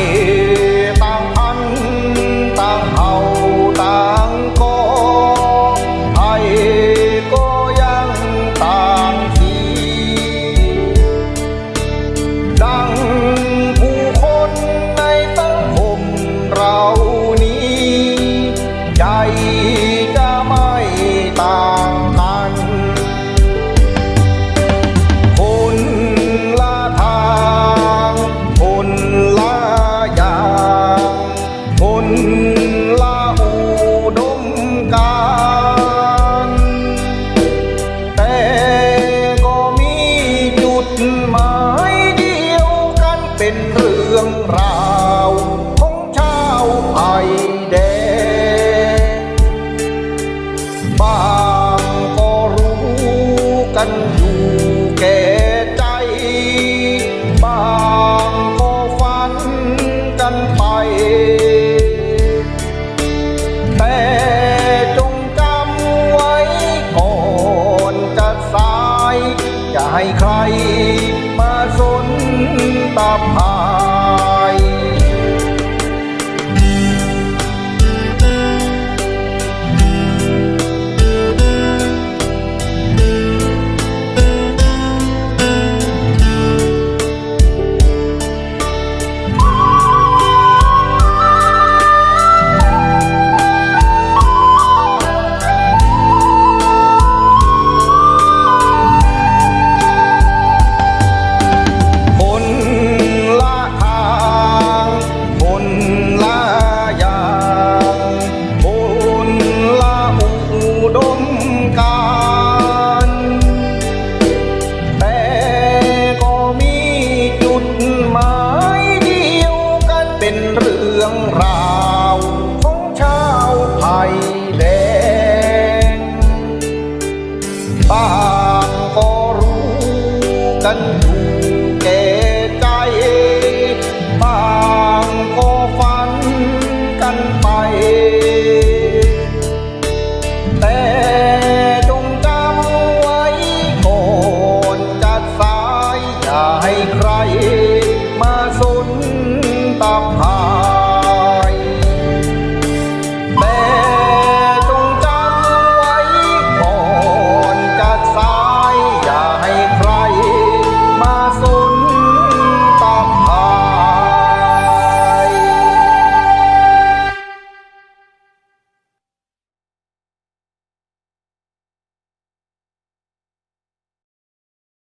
fire. กันอยู่แก่ใจ บางก็ฝันกันไป แต่จงจำไว้ก่อนจะสาย อย่าให้ใครมาสนตาพา กันอยู่แก่ใจ บางก็ฝันกันไป